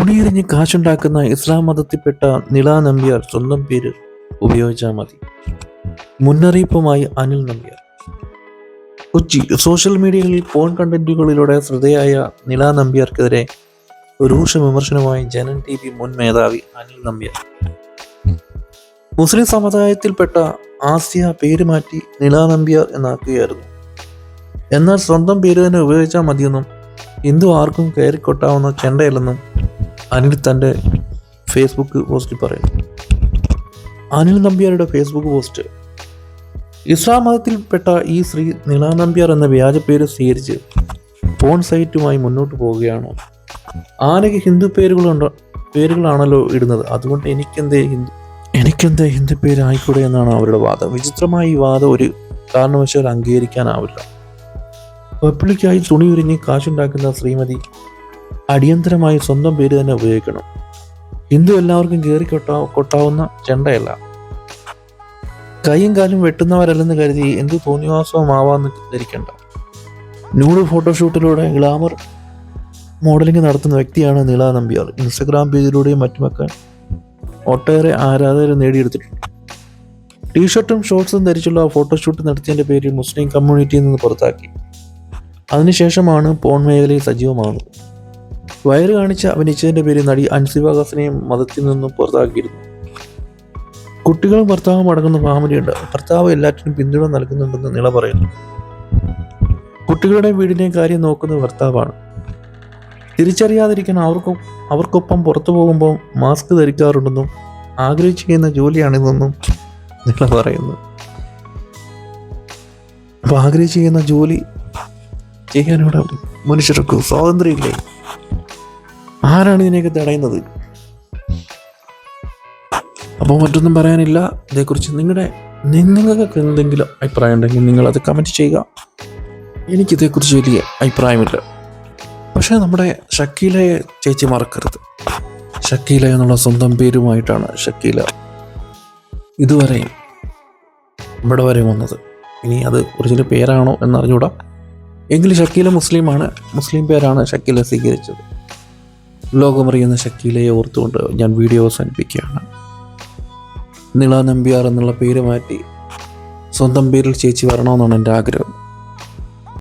തുണിയെറിഞ്ഞ് കാശുണ്ടാക്കുന്ന ഇസ്ലാം മതത്തിൽപ്പെട്ട നിള നമ്പ്യാർ സ്വന്തം പേര് ഉപയോഗിച്ചാൽ മതി. മുന്നറിയിപ്പുമായി അനിൽ നമ്പ്യാർ. കൊച്ചി സോഷ്യൽ മീഡിയയിൽ ഫോൺ കണ്ടന്റുകളിലൂടെ ശ്രദ്ധയായ നിള നമ്പ്യാർക്കെതിരെ രൂക്ഷ വിമർശനമായി ജനൻ ടി വി മുൻ മേധാവി അനിൽ നമ്പ്യാർ. മുസ്ലിം സമുദായത്തിൽപ്പെട്ട ആസിയ പേര് മാറ്റി നിള നമ്പ്യാർ എന്നാക്കുകയായിരുന്നു. എന്നാൽ സ്വന്തം പേര് തന്നെ ഉപയോഗിച്ചാൽ മതിയെന്നും ഹിന്ദു ആർക്കും കയറിക്കൊട്ടാവുന്ന ചെണ്ടയല്ലെന്നും അനിൽ തന്റെ ഫേസ്ബുക്ക് പോസ്റ്റിൽ പറയുന്നു. അനിൽ നമ്പ്യാരുടെ ഫേസ്ബുക്ക് പോസ്റ്റ് ഇസ്ലാം മതത്തിൽപ്പെട്ട ഈ ശ്രീ നിള നമ്പ്യാർ എന്ന വ്യാജ പേര് സ്വീകരിച്ച് ഫോൺ സൈറ്റുമായി മുന്നോട്ട് പോവുകയാണോ. ആനയ്ക്ക് ഹിന്ദു പേരുകളുണ്ട് പേരുകളാണല്ലോ ഇടുന്നത്. അതുകൊണ്ട് എനിക്കെന്തേ ഹിന്ദു എനിക്കെന്തേ ഹിന്ദു പേര് ആയിക്കൂടെ എന്നാണ് അവരുടെ വാദം. വിചിത്രമായ ഈ വാദം ഒരു കാരണവശാൽ അംഗീകരിക്കാനാവില്ല. പബ്ലിക്കായി തുണി ഉരിഞ്ഞ് കാശുണ്ടാക്കുന്ന ശ്രീമതി അടിയന്തരമായി സ്വന്തം പേര് തന്നെ ഉപയോഗിക്കണം. ഹിന്ദു എല്ലാവർക്കും കയറി കൊട്ടാ കൊട്ടാവുന്ന ചെണ്ടയല്ല. കൈയും കാലും വെട്ടുന്നവരല്ലെന്ന് കരുതി എന്ത് തോന്നിവാസവുമാവാന്ന് ധരിക്കണ്ട. ന്യൂഡ് ഫോട്ടോഷൂട്ടിലൂടെ ഗ്ലാമർ മോഡലിംഗ് നടത്തുന്ന വ്യക്തിയാണ് നീള നമ്പ്യാർ. ഇൻസ്റ്റഗ്രാം പേജിലൂടെയും മറ്റുമൊക്കെ ഒട്ടേറെ ആരാധകരെ നേടിയെടുത്തിട്ടുണ്ട്. ടീഷർട്ടും ഷോർട്സും ധരിച്ചുള്ള ഫോട്ടോഷൂട്ട് നടത്തിയതിന്റെ പേരിൽ മുസ്ലിം കമ്മ്യൂണിറ്റിയിൽ നിന്ന് പുറത്താക്കി. അതിനുശേഷമാണ് പോൺ മേഖലയിൽ സജീവമാകുന്നത് വയറ് കാണിച്ച് അഭിനയിച്ചതിന്റെ പേരിൽ നടി അൻസിബ മതത്തിൽ നിന്നും പുറത്താക്കിയിരുന്നു. കുട്ടികളും ഭർത്താവും അടങ്ങുന്ന ഫാമിലിയുണ്ട്. ഭർത്താവ് എല്ലാറ്റിനും പിന്തുണ നൽകുന്നുണ്ടെന്ന് നിള പറയുന്നു. കുട്ടികളുടെ വീടിനെ കാര്യം നോക്കുന്നത് ഭർത്താവാണ്. തിരിച്ചറിയാതിരിക്കാൻ അവർക്കൊ അവർക്കൊപ്പം പുറത്തു പോകുമ്പോൾ മാസ്ക് ധരിക്കാറുണ്ടെന്നും ആഗ്രഹിച്ചു ചെയ്യുന്ന ജോലിയാണിതെന്നും നിള പറയുന്നു. അപ്പൊ ആഗ്രഹിച്ചു ചെയ്യുന്ന ജോലി ചെയ്യാനിവിടെ മനുഷ്യർക്ക് സ്വാതന്ത്ര്യമില്ലേ? ആരാണ് ഇതിനെയൊക്കെ തടയുന്നത്? അപ്പോൾ മറ്റൊന്നും പറയാനില്ല. ഇതേക്കുറിച്ച് നിങ്ങളുടെ നിങ്ങൾക്ക് എന്തെങ്കിലും അഭിപ്രായം ഉണ്ടെങ്കിൽ നിങ്ങളത് കമന്റ് ചെയ്യുക. എനിക്കിതേക്കുറിച്ച് വലിയ അഭിപ്രായമില്ല. പക്ഷേ നമ്മുടെ ഷക്കീലയെ ചേച്ചി മറക്കരുത്. ഷക്കീല എന്നുള്ള സ്വന്തം പേരുമായിട്ടാണ് ഷക്കീല ഇതുവരെയും ഇവിടെ വരെ വന്നത്. ഇനി അത് ഒറിജിനൽ പേരാണോ എന്നറിഞ്ഞൂടാ എങ്കിലും ഷക്കീല മുസ്ലിമാണ്. മുസ്ലിം പേരാണ് ഷക്കീല സ്വീകരിച്ചത്. ലോകമറിയുന്ന ശക്തിയിലെ ഓർത്തുകൊണ്ട് ഞാൻ വീഡിയോ അവസാനിപ്പിക്കുകയാണ്. നിള നമ്പ്യാർ എന്നുള്ള പേര് മാറ്റി സ്വന്തം പേരിൽ ചേച്ചി വരണമെന്നാണ് എന്റെ ആഗ്രഹം.